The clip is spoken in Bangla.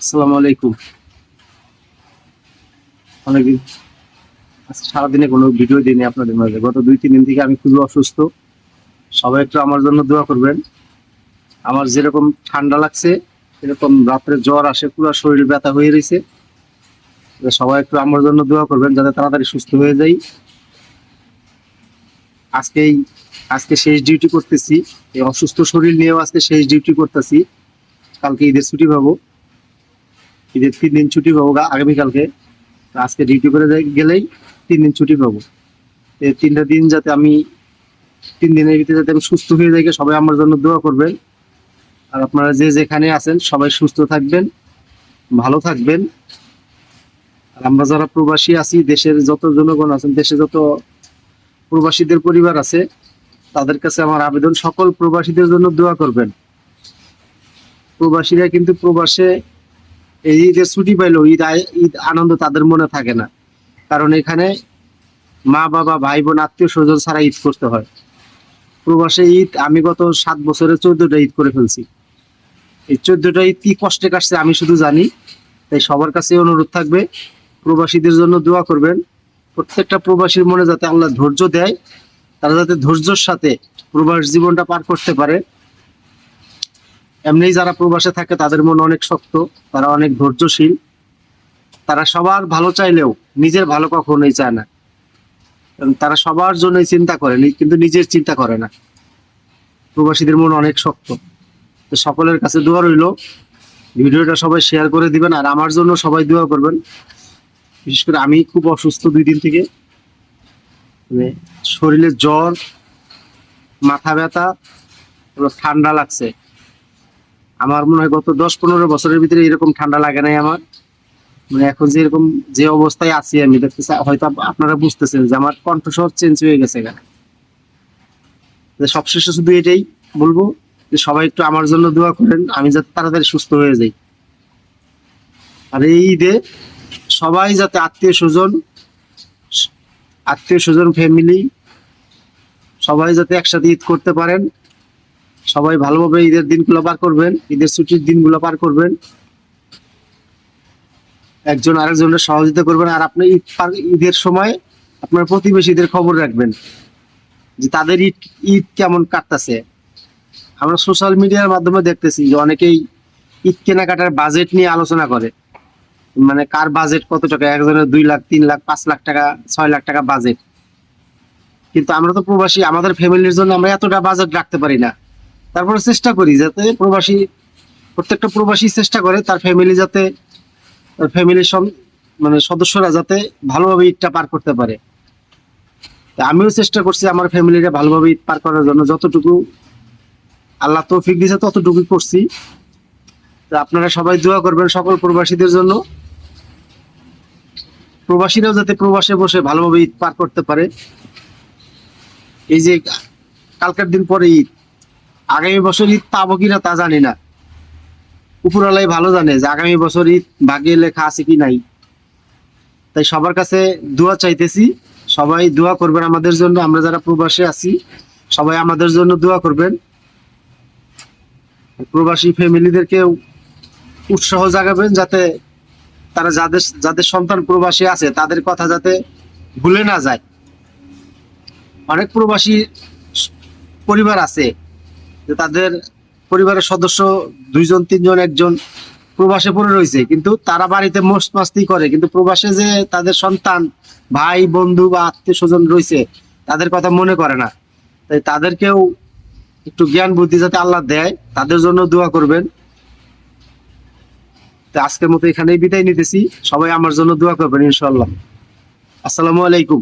আসসালামু আলাইকুম। অনেকদিন সারাদিনে কোনো ভিডিও দিইনি আপনাদের মাঝে। গত দুই, তিন দিন থেকে আমি খুবই অসুস্থ। সবাই একটু আমার জন্য দোয়া করবেন। আমার যেরকম ঠান্ডা লাগছে, এরকম রাত্রে জ্বর আসে, পুরো শরীর ব্যথা হয়ে রয়েছে। সবাই একটু আমার জন্য দোয়া করবেন যাতে তাড়াতাড়ি সুস্থ হয়ে যাই। আজকেই আজকে শেষ ডিউটি করতেছি। এই অসুস্থ শরীর নিয়েও আজকে শেষ ডিউটি করতেছি। কালকে ঈদের ছুটি পাবো। ঈদের তিন দিন ছুটি পাবো আগামীকালকে আজকে ডিউটি করে গেলেই তিন দিন ছুটি পাবো। এই তিনটা দিন যাতে আমি তিন দিনের ভিতরে যাতে আমি সুস্থ হয়ে যাই, সবাই আমার জন্য দোয়া করবেন। আর আপনারা যে যেখানে আছেন, সবাই সুস্থ থাকবেন, ভালো থাকবেন। আর আমরা যারা প্রবাসী আছি, দেশের যত জনগণ আছেন, দেশে যত প্রবাসীদের পরিবার আছে, তাদের কাছে আমার আবেদন, সকল প্রবাসীদের জন্য দোয়া করবেন। প্রবাসীরা কিন্তু প্রবাসে এই ঈদের ছুটি পাইলো ঈদ ঈদ আনন্দ তাদের মনে থাকে না। কারণ এখানে মা, বাবা, ভাই, বোন, আত্মীয় স্বজন ছাড়া ঈদ করতে হয়। প্রবাসে ঈদ, আমি গত সাত বছরে চোদ্দটা ঈদ করে ফেলছি। এই চোদ্দটা ঈদ কি কষ্টে কাটছে আমি শুধু জানি। তাই সবার কাছে অনুরোধ থাকবে, প্রবাসীদের জন্য দোয়া করবেন। প্রত্যেকটা প্রবাসীর মনে যাতে আল্লাহ ধৈর্য দেয়, তারা যাতে ধৈর্যর সাথে প্রবাস জীবনটা পার করতে পারে। এমনি যারা প্রবাসে থাকে, তাদের মন অনেক শক্ত, তারা অনেক ধৈর্যশীল। তারা সবার ভালো চাইলেও নিজের ভালো কখনোই চায় না। তারা সবার জন্যই চিন্তা করে কিন্তু নিজের চিন্তা করে না। প্রবাসীদের মন অনেক শক্ত। তো সকলের কাছে দোয়া রইল, ভিডিওটা সবাই শেয়ার করে দিবেন, আর আমার জন্য সবাই দোয়া করবেন। বিশেষ করে আমি খুব অসুস্থ দুই দিন থেকে। মানে শরীরে জ্বর, মাথা ব্যথা ঠান্ডা লাগছে। আমার মনে হয় গত দশ পনেরো বছরের ভিতরে এরকম ঠান্ডা লাগে নাই আমার। মানে এখন যে এরকম যে অবস্থায় আছি আমি, দেখতেছি, হয়তো আপনারা বুঝতেছেন যে আমার কণ্ঠস্বর চেঞ্জ হয়ে গেছে এখানে সবশেষে শুধু এটাই বলব যে সবাই একটু আমার জন্য দোয়া করেন, আমি যাতে তাড়াতাড়ি সুস্থ হয়ে যাই। আর এই ঈদে সবাই যাতে আত্মীয় স্বজন আত্মীয় স্বজন ফ্যামিলি সবাই যাতে একসাথে ঈদ করতে পারেন। সবাই ভালোভাবে ঈদের দিনগুলো পার করবেন, ঈদের ছুটির দিনগুলো পার করবেন। একজন আরেকজনের সহযোগিতা করবেন আর আপনি ঈদ ঈদের সময় আপনার প্রতিবেশীদের খবর রাখবেন যে তাদের ঈদ ঈদ কেমন কাটতেছে। আমরা সোশ্যাল মিডিয়ার মাধ্যমে দেখতেছি যে অনেকেই ঈদ কেনাকাটার বাজেট নিয়ে আলোচনা করে। মানে কার বাজেট কত টাকা? একজনের দুই লাখ, তিন লাখ, পাঁচ লাখ টাকা, ছয় লাখ টাকা বাজেট কিন্তু আমরা তো প্রবাসী, আমাদের ফ্যামিলির জন্য আমরা এতটা বাজেট রাখতে পারি না। তারপরে চেষ্টা করি যাতে প্রবাসী, প্রত্যেকটা প্রবাসী চেষ্টা করে তার ফ্যামিলি যাতে, তার ফ্যামিলির মানে সদস্যরা যাতে ভালোভাবে ঈদটা পার করতে পারে। আমিও চেষ্টা করছি আমার ফ্যামিলিটা ভালোভাবে ঈদ পার করার জন্য। যতটুকু আল্লাহ তো তৌফিক দিয়েছে ততটুকু করছি। তো আপনারা সবাই দোয়া করবেন সকল প্রবাসীদের জন্য। প্রবাসীরাও যাতে প্রবাসে বসে ভালোভাবে ঈদ পার করতে পারে। এই যে কালকের দিন পরে ঈদ আগামী বছর ঈদ পাবো কিনা তা জানি না। উপরালাই ভালো জানে যে আগামী বছর ঈদ ভাগ্যে লেখা আছে কি নাই। তাই সবার কাছে দোয়া চাইতেছি, সবাই দোয়া করবেন আমাদের জন্য, আমরা যারা প্রবাসে আছি, সবাই আমাদের জন্য দোয়া করবেন। প্রবাসী ফ্যামিলিদেরকে উৎসাহ জাগাবেন যাতে তারা যাদের যাদের সন্তান প্রবাসী আছে, তাদের কথা যাতে ভুলে না যায়। অনেক প্রবাসী পরিবার আছে যে তাদের পরিবারের সদস্য দুইজন, তিনজন, একজন প্রবাসে পড়ে রয়েছে, কিন্তু তারা বাড়িতে মোস্ট মাস্তি করে, কিন্তু প্রবাসে যে তাদের সন্তান, ভাই, বন্ধু বা আত্মীয় স্বজন রয়েছে, তাদের কথা মনে করে না। তাই তাদেরকেও একটু জ্ঞান, বুদ্ধি যাতে আল্লাহ দেয়, তাদের জন্য দোয়া করবেন। তো আজকের মতো এখানেই বিদায় নিতেছি। সবাই আমার জন্য দোয়া করবেন ইনশাল্লাহ আসসালামু আলাইকুম।